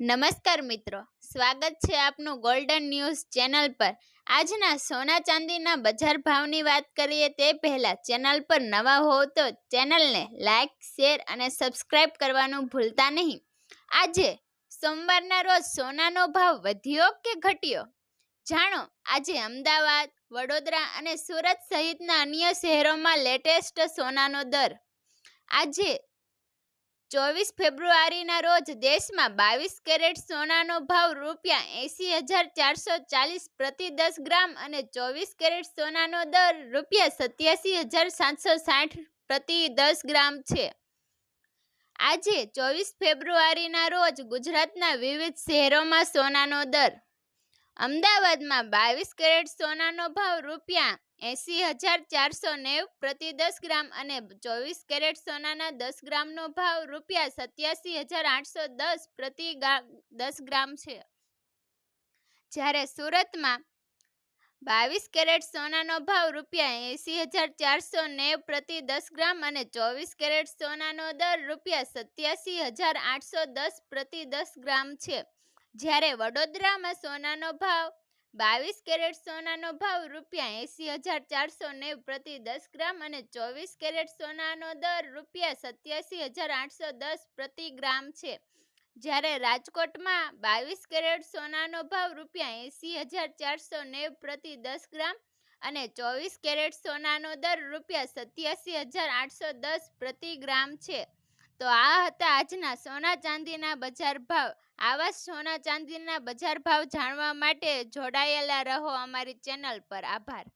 નમસ્કાર મિત્રો, સ્વાગત છે આપનું ગોલ્ડન ન્યૂઝ ચેનલ પર. આજના સોના ચાંદીના બજાર ભાવની વાત કરીએ તે પહેલાં ચેનલ પર નવા હો તો ચેનલને લાઇક શેર અને સબસ્ક્રાઇબ કરવાનું ભૂલતા નહીં. આજે સોમવારના રોજ સોનાનો ભાવ વધ્યો કે ઘટ્યો? જાણો, આજે અમદાવાદ, વડોદરા અને સુરત સહિતના અન્ય શહેરોમાં લેટેસ્ટ સોનાનો દર. આજે ચોવીસ ફેબ્રુઆરીના રોજ દેશમાં બાવીસ કેરેટ સોનાનો ભાવ રૂપિયા એંસી હજાર ચારસો ચાલીસ પ્રતિ દસ ગ્રામ અને ચોવીસ કેરેટ સોનાનો દર રૂપિયા સત્યાસી હજાર સાતસો સાઠ પ્રતિ દસ ગ્રામ છે. આજે ચોવીસ ફેબ્રુઆરીના રોજ ગુજરાતના વિવિધ શહેરોમાં સોનાનો દર અમદાવાદમાં બાવીસ કેરેટ સોનાનો ભાવ રૂપિયા એંસી હજાર ચારસો નેવ પ્રતિ દસ ગ્રામ અને ચોવીસ કેરેટ સોનાના દસ ગ્રામનો ભાવ રૂપિયા સત્યાસી હજાર આઠસો દસ પ્રતિ દસ ગ્રામ છે. જ્યારે સુરતમાં બાવીસ કેરેટ સોનાનો ભાવ રૂપિયા એંસી હજાર ચારસો નેવ પ્રતિ દસ ગ્રામ અને ચોવીસ કેરેટ સોનાનો દર રૂપિયા સત્યાસી હજાર આઠસો દસ પ્રતિ દસ ગ્રામ છે. જ્યારે વડોદરામાં સોનાનો ભાવ બાવીસ કેરેટ સોનાનો ભાવ, રૂપિયા એંસી હજાર ચારસો નેવ પ્રતિ દસ ગ્રામ અને ચોવીસ કેરેટ સોનાનો દર, રૂપિયા સત્યાસી હજાર આઠસો દસ પ્રતિ ગ્રામ છે. જ્યારે રાજકોટમાં બાવીસ કેરેટ સોનાનો ભાવ, રૂપિયા એંસી હજાર ચારસો નેવ પ્રતિ દસ ગ્રામ અને ચોવીસ કેરેટ સોનાનો દર, રૂપિયા સત્યાસી હજાર આઠસો દસ પ્રતિ ગ્રામ છે. તો આ હતા આજના સોના ચાંદીના બજાર ભાવ. આવા સોના ચાંદીના બજાર ભાવ જાણવા માટે જોડાયેલા રહો અમારી ચેનલ પર. આભાર.